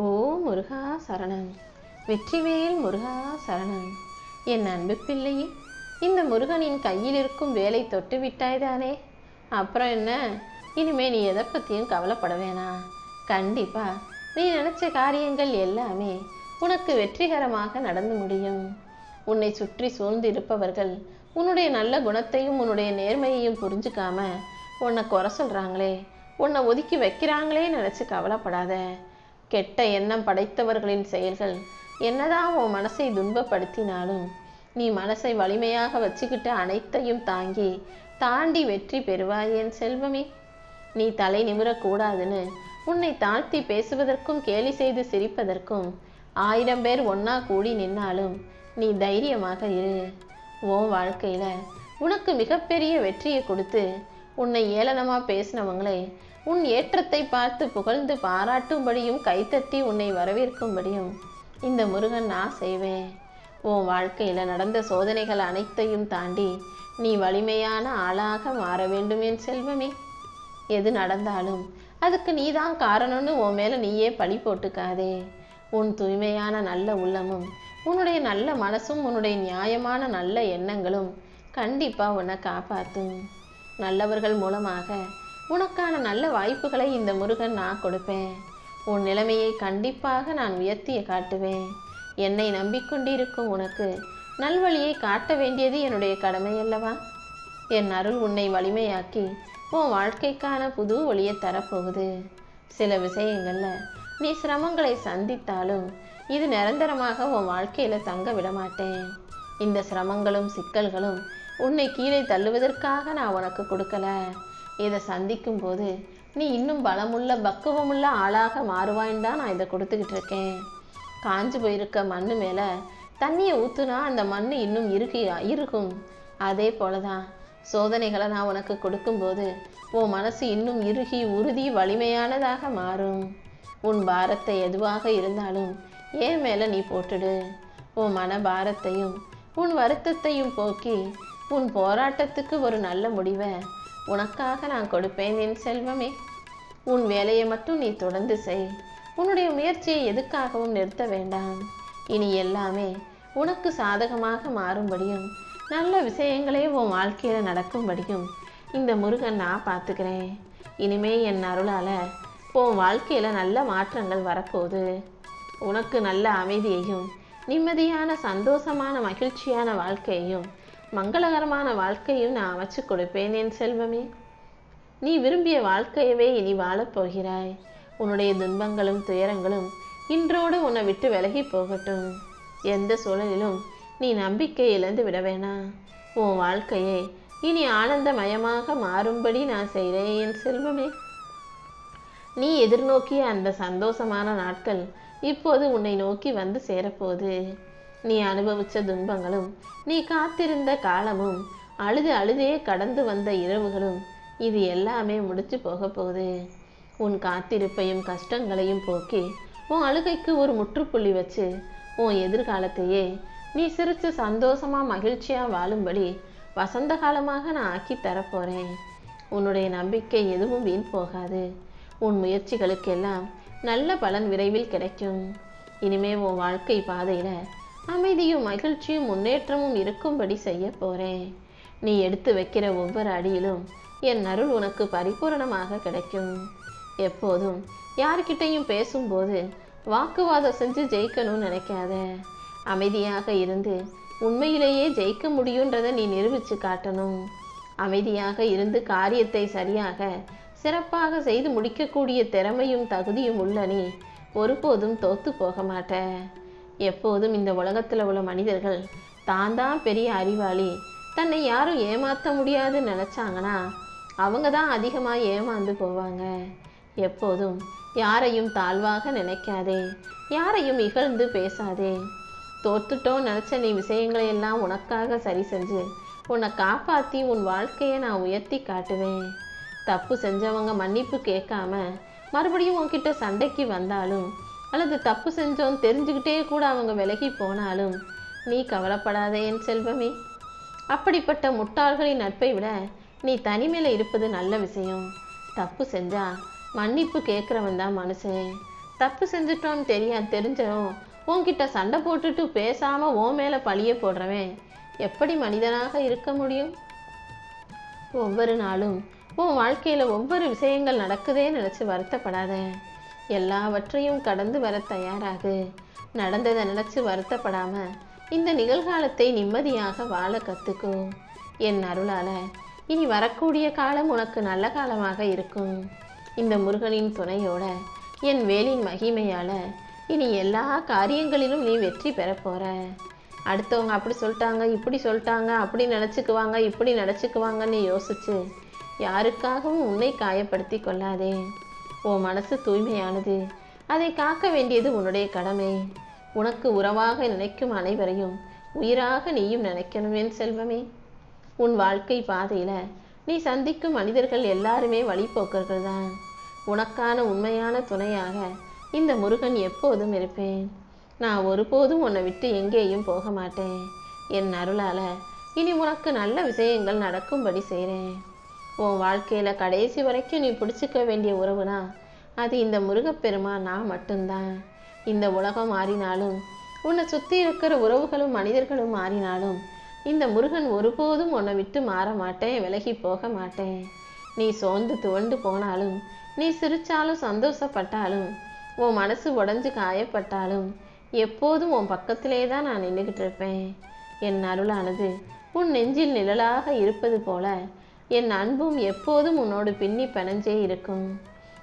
ஓ முருகா சரணம். வெற்றிவேல் முருகா சரணம். என் அன்பு பிள்ளையே இந்த முருகனின் கையில் இருக்கும் வேலை தொட்டு விட்டாய்தானே? அப்புறம் என்ன? இனிமே நீ எதை பற்றியும் கவலைப்பட வேணாம் கண்டிப்பா நீ நினைச்ச காரியங்கள் எல்லாமே உனக்கு வெற்றிகரமாக நடந்து முடியும். உன்னை சுற்றி சூழ்ந்து இருப்பவர்கள் உன்னுடைய நல்ல குணத்தையும் உன்னுடைய நேர்மையையும் புரிஞ்சுக்காம உன்னை குறை சொல்றாங்களே உன்னை ஒதுக்கி வைக்கிறாங்களே நினைச்சு கவலைப்படாத. கெட்ட எண்ணம் படைத்தவர்களின் செயல்கள் என்னதான் உன் மனசை துன்பப்படுத்தினாலும் நீ மனசை வலிமையாக வச்சுக்கிட்டு அனைத்தையும் தாங்கி தாண்டி வெற்றி பெறுவாய் என் செல்வமே. நீ தலை நிமிரக்கூடாதுன்னு உன்னை தாழ்த்தி பேசுவதற்கும் கேலி செய்து சிரிப்பதற்கும் ஆயிரம் பேர் ஒன்னா கூடி நின்னாலும் நீ தைரியமாக இரு. உன் வாழ்க்கையில உனக்கு மிகப்பெரிய வெற்றியை கொடுத்து உன்னை ஏளனமா பேசினவங்களே உன் ஏற்றத்தை பார்த்து புகழ்ந்து பாராட்டும்படியும் கைத்தட்டி உன்னை வரவேற்கும்படியும். இந்த முருகன் நான் செய்வேன். உன் வாழ்க்கையில் நடந்த சோதனைகள் அனைத்தையும் தாண்டி நீ வலிமையான ஆளாக மாற வேண்டும் என் செல்வமே. எது நடந்தாலும் அதுக்கு நீதான் காரணம்னு உன் மேலே நீயே பழி போட்டுக்காதே. உன் தூய்மையான நல்ல உள்ளமும் உன்னுடைய நல்ல மனசும் உன்னுடைய நியாயமான நல்ல எண்ணங்களும் கண்டிப்பாக உன்னை காப்பாற்றும் நல்லவர்கள் மூலமாக உனக்கான நல்ல வாய்ப்புகளை இந்த முருகன் நான் கொடுப்பேன். உன் நிலைமையை கண்டிப்பாக நான் உயர்த்திய காட்டுவேன். என்னை நம்பிக்கொண்டிருக்கும் உனக்கு நல்வழியை காட்ட வேண்டியது என்னுடைய கடமை அல்லவா என் அருள் உன்னை வலிமையாக்கி உன் வாழ்க்கைக்கான புது ஒளியை தரப்போகுது. சில விஷயங்கள்ல நீ சிரமங்களை சந்தித்தாலும் இது நிரந்தரமாக உன் வாழ்க்கையில தங்க விட மாட்டேன் இந்த சிரமங்களும் சிக்கல்களும் உன்னை கீழே தள்ளுவதற்காக நான் உனக்கு கொடுக்கல. இதை சந்திக்கும் போது நீ இன்னும் பலமுள்ள பக்குவமுள்ள ஆளாக மாறுவாயின்னு தான் நான் இதை கொடுத்துக்கிட்டு இருக்கேன். காஞ்சு போயிருக்க மண்ணு மேலே தண்ணியை ஊற்றுனா அந்த மண் இன்னும் இருக்கு இருக்கும். அதே போலதான் சோதனைகளை நான் உனக்கு கொடுக்கும்போது உன் மனசு இன்னும் இறுகி உறுதி வலிமையானதாக மாறும். உன் பாரத்தை எதுவாக இருந்தாலும் ஏன் மேலே நீ போட்டுடு? உன் மன பாரத்தையும் உன் வருத்தத்தையும் போக்கி உன் போராட்டத்துக்கு ஒரு நல்ல முடிவை உனக்காக நான் கொடுப்பேன் என் செல்வமே. உன் வேலையை மட்டும் நீ தொடர்ந்து செய். உன்னுடைய முயற்சியை எதுக்காகவும் நிறுத்த வேண்டாம். இனி எல்லாமே உனக்கு சாதகமாக மாறும்படியும் நல்ல விஷயங்களே உன் வாழ்க்கையில் நடக்கும்படியும் இந்த முருகன் நான் பார்த்துக்கிறேன். இனிமே என் அருளால் உன் வாழ்க்கையில் நல்ல மாற்றங்கள் வரப்போகுது. உனக்கு நல்ல அமைதியையும் நிம்மதியான சந்தோஷமான மகிழ்ச்சியான வாழ்க்கையையும் மங்களகரமான வாழ்க்கையும் நான் அமைச்சு கொடுப்பேன் என் செல்வமே. நீ விரும்பிய வாழ்க்கையவே இனி வாழப் போகிறாய். உன்னுடைய துன்பங்களும் துயரங்களும் இன்றோடு உன்னை விட்டு விலகி போகட்டும். எந்த சூழலிலும் நீ நம்பிக்கை இழந்து விட வேணாம் உன் வாழ்க்கையை இனி ஆனந்தமயமாக மாறும்படி நான் செய்கிறேன் என் செல்வமே. நீ எதிர்நோக்கிய அந்த சந்தோஷமான நாட்கள் இப்போது உன்னை நோக்கி வந்து சேரப்போகுது நீ அனுபவிச்ச துன்பங்களும் நீ காத்திருந்த காலமும் அழுது அழுதே கடந்து வந்த இரவுகளும் இது எல்லாமே முடிச்சு போக போகுது. உன் காத்திருப்பையும் கஷ்டங்களையும் போக்கி உன் அழுகைக்கு ஒரு முற்றுப்புள்ளி வச்சு உன் எதிர்காலத்தையே நீ சிரிச்சு சந்தோஷமா மகிழ்ச்சியா வாழும்படி வசந்த காலமாக நான் ஆக்கி தரப்போறேன். உன்னுடைய நம்பிக்கை எதுவும் வீண் போகாது. உன் முயற்சிகளுக்கெல்லாம் நல்ல பலன் விரைவில் கிடைக்கும். இனிமே உன் வாழ்க்கை பாதையில அமைதியும் மகிழ்ச்சியும் முன்னேற்றமும் இருக்கும்படி செய்ய போறேன். நீ எடுத்து வைக்கிற ஒவ்வொரு அடியிலும் என் அருள் உனக்கு பரிபூரணமாக கிடைக்கும். எப்போதும் யார்கிட்டையும் பேசும்போது வாக்குவாதம் செஞ்சு ஜெயிக்கணும்னு நினைக்காத. அமைதியாக இருந்து உண்மையிலேயே ஜெயிக்க முடியுன்றதை நீ நிரூபித்து காட்டணும். அமைதியாக இருந்து காரியத்தை சரியாக சிறப்பாக செய்து முடிக்கக்கூடிய திறமையும் தகுதியும் உள்ள நீ ஒருபோதும் தோத்து போக மாட்ட. எப்போதும் இந்த உலகத்தில் உள்ள மனிதர்கள் தான் தான் பெரிய அறிவாளி. தன்னை யாரும் ஏமாற்ற முடியாதுன்னு நினச்சாங்கன்னா அவங்க தான் அதிகமாக ஏமாந்து போவாங்க. எப்போதும் யாரையும் தாழ்வாக நினைக்காதே யாரையும் இகழ்ந்து பேசாதே. தோத்துட்டோம் நினச்ச நீ விஷயங்களை எல்லாம் உனக்காக சரி செஞ்சு உன்னை காப்பாற்றி உன் வாழ்க்கையை நான் உயர்த்தி காட்டுவேன். தப்பு செஞ்சவங்க மன்னிப்பு கேட்காம மறுபடியும் உன்கிட்ட சண்டைக்கு வந்தாலும் அல்லது தப்பு செஞ்சோம் தெரிஞ்சுக்கிட்டே கூட அவங்க விலகி போனாலும் நீ கவலைப்படாதே என் செல்வமே. அப்படிப்பட்ட முட்டாள்களின் நட்பை விட நீ தனிமையில் இருப்பது நல்ல விஷயம். தப்பு செஞ்சா மன்னிப்பு கேட்குறவன் தான் மனுஷன். தப்பு செஞ்சுட்டோன்னு தெரியா தெரிஞ்சவன் உன்கிட்ட சண்டை போட்டுட்டு பேசாமல் ஓ மேலே பழிய போடுறவன் எப்படி மனிதனாக இருக்க முடியும்? ஒவ்வொரு நாளும் உன் வாழ்க்கையில் ஒவ்வொரு விஷயங்கள் நடக்குதே நினச்சி வருத்தப்படாத. எல்லாவற்றையும் கடந்து வர தயாராகு. நடந்ததை நினைச்சு வருத்தப்படாம இந்த நிகழ்காலத்தை நிம்மதியாக வாழ கத்துக்கோ. என் அருளால இனி வரக்கூடிய காலம் உனக்கு நல்ல காலமாக இருக்கும். இந்த முருகனின் துணையோட என் வேலின் மகிமையால இனி எல்லா காரியங்களிலும் நீ வெற்றி பெற போற. அடுத்தவங்க அப்படி சொல்லிட்டாங்க இப்படி சொல்லிட்டாங்க அப்படி நினச்சிக்குவாங்க இப்படி நினச்சிக்குவாங்கன்னு யோசிச்சு யாருக்காகவும் உன்னை காயப்படுத்தி கொள்ளாதே. உன் மனசு தூய்மையானது. அதை காக்க வேண்டியது உன்னுடைய கடமை. உனக்கு உறவாக நினைக்கும் அனைவரையும் உயிராக நீயும் நினைக்கணும் என் செல்வமே. உன் வாழ்க்கை பாதையில நீ சந்திக்கும் மனிதர்கள் எல்லாருமே வழிபோக்கர்கள் தான் உனக்கான உண்மையான துணையாக இந்த முருகன் எப்போதும் இருப்பேன். நான் ஒருபோதும் உன்னை விட்டு எங்கேயும் போக மாட்டேன். என் அருளால இனி உனக்கு நல்ல விஷயங்கள் நடக்கும்படி செய்கிறேன் உன் வாழ்க்கையில் கடைசி வரைக்கும் நீ பிடிச்சிக்க வேண்டிய உறவுனா அது இந்த முருகப்பெருமா நான் மட்டும்தான். இந்த உலகம் மாறினாலும் உன்னை சுற்றி இருக்கிற உறவுகளும் மனிதர்களும் மாறினாலும் இந்த முருகன் ஒருபோதும் உன்னை விட்டு மாற மாட்டேன் விலகி போக மாட்டேன். நீ சோர்ந்து துவண்டு போனாலும் நீ சிரிச்சாலும் சந்தோஷப்பட்டாலும் உன் மனசு உடஞ்சு காயப்பட்டாலும் எப்போதும் உன் பக்கத்திலே தான் நான் நின்றுக்கிட்டு இருப்பேன். என் அருளானது உன் நெஞ்சில் நிழலாக இருப்பது போல என் அன்பும் எப்போதும் உன்னோடு பின்னி பிணைஞ்சே இருக்கும்.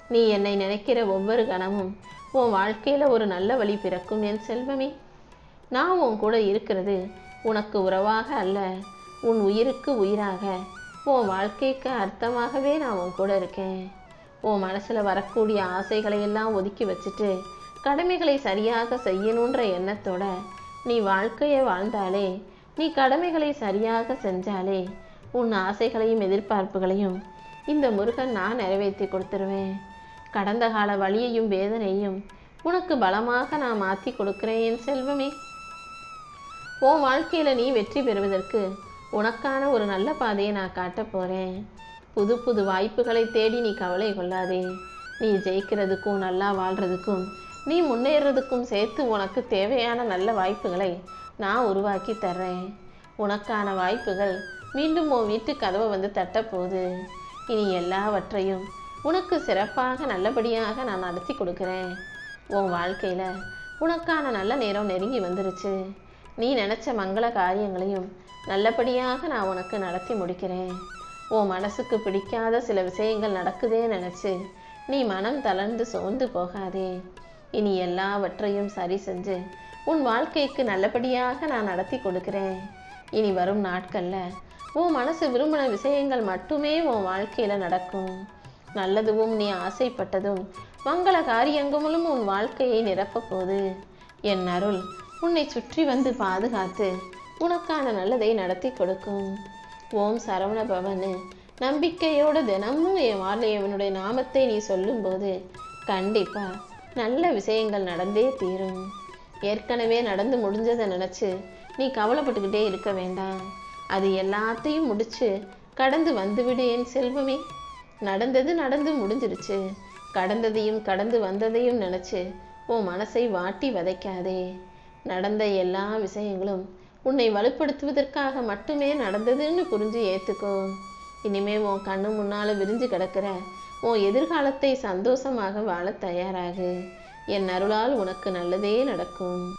நீ என்னை நினைக்கிற ஒவ்வொரு கணமும் உன் வாழ்க்கையில் ஒரு நல்ல வழி பிறக்கும் என் செல்வமே. நான் உன் கூட இருக்கிறது உனக்கு உறவாக அல்ல உன் உயிருக்கு உயிராக. உன் வாழ்க்கைக்கு அர்த்தமாகவே நான் உன் கூட இருக்கேன். உன் மனசில் வரக்கூடிய ஆசைகளை எல்லாம் ஒதுக்கி வச்சுட்டு கடமைகளை சரியாக செய்யணுன்ற எண்ணத்தோட நீ வாழ்க்கையை வாழ்ந்தாலே நீ கடமைகளை சரியாக செஞ்சாலே உன் ஆசைகளையும் எதிர்பார்ப்புகளையும் இந்த முருகன் நான் நிறைவேற்றி கொடுத்துருவேன். கடந்த கால வழியையும் வேதனையும் உனக்கு பலமாக நான் மாற்றி கொடுக்கிறேன் என் செல்வமே. உன் வாழ்க்கையில் நீ வெற்றி பெறுவதற்கு உனக்கான ஒரு நல்ல பாதையை நான் காட்டப் போகிறேன் புது புது வாய்ப்புகளை தேடி நீ கவலை கொள்ளாதே. நீ ஜெயிக்கிறதுக்கும் நல்லா வாழ்கிறதுக்கும் நீ முன்னேறதுக்கும் சேர்த்து உனக்கு தேவையான நல்ல வாய்ப்புகளை நான் உருவாக்கி தர்றேன். உனக்கான வாய்ப்புகள் மீண்டும் உன் வீட்டு கதவை வந்து தட்டப்போகுது. இனி எல்லாவற்றையும் உனக்கு சிறப்பாக நல்லபடியாக நான் நடத்தி கொடுக்குறேன். உன் வாழ்க்கையில் உனக்கான நல்ல நேரம் நெருங்கி வந்துருச்சு. நீ நினச்ச மங்கள காரியங்களையும் நல்லபடியாக நான் உனக்கு நடத்தி முடிக்கிறேன். உன் மனசுக்கு பிடிக்காத சில விஷயங்கள் நடக்குதே நினச்சி நீ மனம் தளர்ந்து சோர்ந்து போகாதே. இனி எல்லாவற்றையும் சரி செஞ்சு உன் வாழ்க்கைக்கு நல்லபடியாக நான் நடத்தி கொடுக்குறேன். இனி வரும் நாட்களில் உன் மனசு விரும்பின விஷயங்கள் மட்டுமே உன் வாழ்க்கையில் நடக்கும். நல்லதுவும் நீ ஆசைப்பட்டதும் மங்கள காரியங்களும் உன் வாழ்க்கையை நிரப்பப் போகுது. என் அருள் உன்னை சுற்றி வந்து பாதுகாத்து உனக்கான நல்லதை நடத்தி கொடுக்கும். ஓம் சரவண பவனு நம்பிக்கையோட தினமும் என் வாழையவனுடைய நாமத்தை நீ சொல்லும்போது கண்டிப்பாக நல்ல விஷயங்கள் நடந்தே தீரும். ஏற்கனவே நடந்து முடிஞ்சதை நினச்சி நீ கவலைப்பட்டுக்கிட்டே இருக்க வேண்டாம். அது எல்லாத்தையும் முடிச்சு கடந்து வந்துவிடு என் செல்வமே. நடந்தது நடந்து முடிஞ்சிருச்சு. கடந்ததையும் கடந்து வந்ததையும் நினைச்சு உன் மனசை வாட்டி வதைக்காதே. நடந்த எல்லா விஷயங்களும் உன்னை வலுப்படுத்துவதற்காக மட்டுமே நடந்ததுன்னு புரிஞ்சு ஏத்துக்கோ. இனிமே உன் கண்ணு முன்னால விரிஞ்சு கிடக்கிற உன் எதிர்காலத்தை சந்தோஷமாக வாழ தயாராகு. என் அருளால் உனக்கு நல்லதே நடக்கும்.